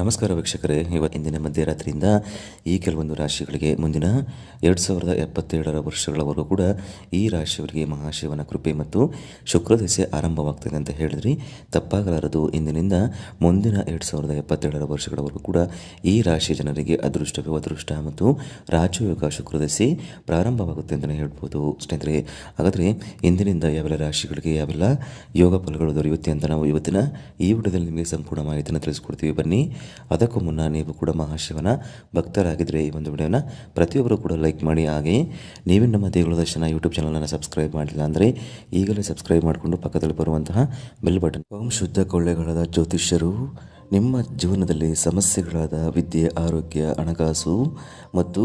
ನಮಸ್ಕಾರ ವೀಕ್ಷಕರೇ. ಇವತ್ತಿನ ಮಧ್ಯರಾತ್ರಿಯಿಂದ ಈ ಕೆಲವೊಂದು ರಾಶಿಗಳಿಗೆ ಮುಂದಿನ ಎರಡು ಸಾವಿರದ ಎಪ್ಪತ್ತೇಳರ ವರ್ಷಗಳವರೆಗೂ ಕೂಡ ಈ ರಾಶಿಯವರಿಗೆ ಮಹಾಶಿವನ ಕೃಪೆ ಮತ್ತು ಶುಕ್ರ ದಿಸೆ ಆರಂಭವಾಗ್ತದೆ ಅಂತ ಹೇಳಿದ್ರಿ. ತಪ್ಪಾಗಲಾರದು. ಇಂದಿನಿಂದ ಮುಂದಿನ ಎರಡು ಸಾವಿರದ ಎಪ್ಪತ್ತೇಳರ ವರ್ಷಗಳವರೆಗೂ ಕೂಡ ಈ ರಾಶಿ ಜನರಿಗೆ ಅದೃಷ್ಟವೇ ಅದೃಷ್ಟ ಮತ್ತು ರಾಜಯೋಗ ಶುಕ್ರ ದಿಸೆ ಪ್ರಾರಂಭವಾಗುತ್ತೆ ಅಂತಲೇ ಹೇಳ್ಬೋದು. ಸ್ನೇಹಿತರೆ, ಹಾಗಾದರೆ ಇಂದಿನಿಂದ ಯಾವೆಲ್ಲ ರಾಶಿಗಳಿಗೆ ಯಾವೆಲ್ಲ ಯೋಗ ಫಲಗಳು ದೊರೆಯುತ್ತೆ ಅಂತ ನಾವು ಇವತ್ತಿನ ಈ ವಿಡಿಯೋದಲ್ಲಿ ನಿಮಗೆ ಸಂಪೂರ್ಣ ಮಾಹಿತಿಯನ್ನು ತಿಳಿಸ್ಕೊಡ್ತೀವಿ. ಬನ್ನಿ ಅದಕ್ಕೂ ಮುನ್ನ ನೀವು ಕೂಡ ಮಹಾಶಿವನ ಭಕ್ತರಾಗಿದ್ದರೆ ಈ ಒಂದು ವಿಡಿಯೋನ ಪ್ರತಿಯೊಬ್ಬರು ಕೂಡ ಲೈಕ್ ಮಾಡಿ. ಹಾಗೆ ನೀವು ನಮ್ಮ ದೇಗುಲ ದರ್ಶನ ಯೂಟ್ಯೂಬ್ ಚಾನಲನ್ನು ಸಬ್ಸ್ಕ್ರೈಬ್ ಮಾಡಿಲ್ಲ ಅಂದರೆ ಈಗಲೇ ಸಬ್ಸ್ಕ್ರೈಬ್ ಮಾಡಿಕೊಂಡು ಪಕ್ಕದಲ್ಲಿ ಬರುವಂತಹ ಬೆಲ್ ಬಟನ್ ಓಂ ಶುದ್ಧ ಕೊಳ್ಳೆಗಳಾದ ಜ್ಯೋತಿಷ್ಯರು, ನಿಮ್ಮ ಜೀವನದಲ್ಲಿ ಸಮಸ್ಯೆಗಳಾದ ವಿದ್ಯೆ, ಆರೋಗ್ಯ, ಹಣಕಾಸು ಮತ್ತು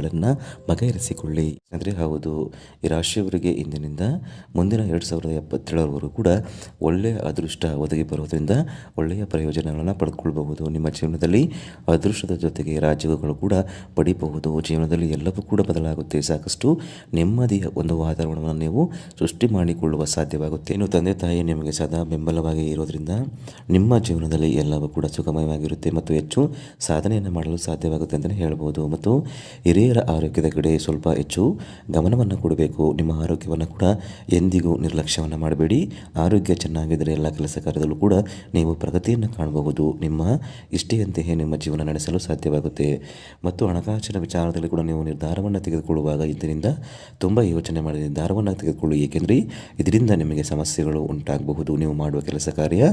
ಸಮಸ್ಯೆಗಳನ್ನು ಬಗೆಹರಿಸಿಕೊಳ್ಳಿ. ಅಂದರೆ ಹೌದು. ಈ ರಾಶಿಯವರಿಗೆ ಇಂದಿನಿಂದ ಮುಂದಿನ ಎರಡು ಸಾವಿರದ ಎಪ್ಪತ್ತೇಳರವರೆಗೂ ಕೂಡ ಒಳ್ಳೆಯ ಅದೃಷ್ಟ ಒದಗಿ ಬರೋದ್ರಿಂದ ಒಳ್ಳೆಯ ಪ್ರಯೋಜನಗಳನ್ನು ಪಡೆದುಕೊಳ್ಳಬಹುದು ನಿಮ್ಮ ಜೀವನದಲ್ಲಿ ಅದೃಷ್ಟದ ಜೊತೆಗೆ ರಾಜ್ಯಗಳು ಕೂಡ ಪಡಿಬಹುದು ಜೀವನದಲ್ಲಿ ಎಲ್ಲವೂ ಕೂಡ ಬದಲಾಗುತ್ತೆ. ಸಾಕಷ್ಟು ನೆಮ್ಮದಿಯ ಒಂದು ವಾತಾವರಣವನ್ನು ನೀವು ಸೃಷ್ಟಿ ಮಾಡಿಕೊಳ್ಳುವ ಸಾಧ್ಯವಾಗುತ್ತೆ. ಇನ್ನು ತಂದೆ ತಾಯಿ ನಿಮಗೆ ಸದಾ ಬೆಂಬಲವಾಗಿ ಇರೋದ್ರಿಂದ ನಿಮ್ಮ ಜೀವನದಲ್ಲಿ ಎಲ್ಲವೂ ಕೂಡ ಸುಗಮವಾಗಿರುತ್ತೆ ಮತ್ತು ಹೆಚ್ಚು ಸಾಧನೆಯನ್ನು ಮಾಡಲು ಸಾಧ್ಯವಾಗುತ್ತೆ ಅಂತಲೇ ಹೇಳ್ಬೋದು. ಮತ್ತು ಹಿರಿಯರ ಆರೋಗ್ಯದ ಕಡೆ ಸ್ವಲ್ಪ ಹೆಚ್ಚು ಗಮನವನ್ನು ಕೊಡಬೇಕು. ನಿಮ್ಮ ಆರೋಗ್ಯವನ್ನು ಕೂಡ ಎಂದಿಗೂ ನಿರ್ಲಕ್ಷ್ಯವನ್ನು ಮಾಡಬೇಡಿ. ಆರೋಗ್ಯ ಚೆನ್ನಾಗಿದ್ದರೆ ಎಲ್ಲ ಕೆಲಸ ಕಾರ್ಯದಲ್ಲೂ ಕೂಡ ನೀವು ಪ್ರಗತಿಯನ್ನು ಕಾಣಬಹುದು. ನಿಮ್ಮ ಇಷ್ಟೆಯಂತೆಯೇ ನಿಮ್ಮ ಜೀವನ ನಡೆಸಲು ಸಾಧ್ಯವಾಗುತ್ತೆ. ಮತ್ತು ಹಣಕಾಸಿನ ವಿಚಾರದಲ್ಲಿ ಕೂಡ ನೀವು ನಿರ್ಧಾರವನ್ನು ತೆಗೆದುಕೊಳ್ಳುವಾಗ ಇದರಿಂದ ತುಂಬ ಯೋಚನೆ ಮಾಡಿ ನಿರ್ಧಾರವನ್ನು ತೆಗೆದುಕೊಳ್ಳಿ. ಏಕೆಂದರೆ ಇದರಿಂದ ನಿಮಗೆ ಸಮಸ್ಯೆಗಳು ಉಂಟಾಗಬಹುದು. ನೀವು ಮಾಡುವ ಕೆಲಸ ಕಾರ್ಯ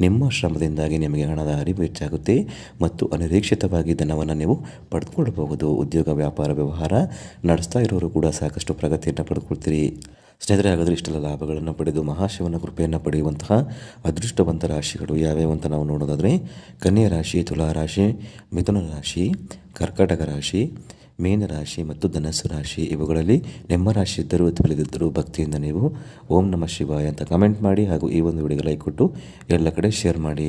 ನಿಮ್ಮ ಶ್ರಮದಿಂದಾಗಿ ನಿಮಗೆ ಹಣದ ಅರಿವು ಹೆಚ್ಚಾಗುತ್ತೆ ಮತ್ತು ಅನಿರೀಕ್ಷಿತವಾಗಿ ಧನವನ್ನು ನೀವು ಪಡೆದುಕೊಳ್ಳಬಹುದು. ಉದ್ಯೋಗ ವ್ಯಾಪಾರ ವ್ಯವಹಾರ ನಡೆಸ್ತಾ ಇರೋರು ಕೂಡ ಸಾಕಷ್ಟು ಪ್ರಗತಿಯನ್ನು ಪಡೆದುಕೊಳ್ತೀರಿ ಸ್ನೇಹಿತರೆ, ಹಾಗಾದರೆ ಇಷ್ಟೆಲ್ಲ ಲಾಭಗಳನ್ನು ಪಡೆದು ಮಹಾಶಿವನ ಕೃಪೆಯನ್ನು ಪಡೆಯುವಂತಹ ಅದೃಷ್ಟವಂತ ರಾಶಿಗಳು ಯಾವ್ಯಾವ ಅಂತ ನಾವು ನೋಡೋದಾದರೆ, ಕನ್ಯಾ ರಾಶಿ, ತುಲಾ ರಾಶಿ, ಮಿಥುನ ರಾಶಿ, ಕರ್ಕಾಟಕ ರಾಶಿ, ಮೀನ ರಾಶಿ ಮತ್ತು ಧನಸ್ಸು ರಾಶಿ, ಇವುಗಳಲ್ಲಿ ನಿಮ್ಮ ರಾಶಿ ಇದ್ದರೂ ತಿಳಿದಿದ್ದರೂ ಭಕ್ತಿಯಿಂದ ನೀವು ಓಂ ನಮಃ ಶಿವಾಯ ಅಂತ ಕಮೆಂಟ್ ಮಾಡಿ ಹಾಗೂ ಈ ಒಂದು ವಿಡಿಯೋಗೆ ಲೈಕ್ ಕೊಟ್ಟು ಎಲ್ಲ ಕಡೆ ಶೇರ್ ಮಾಡಿ.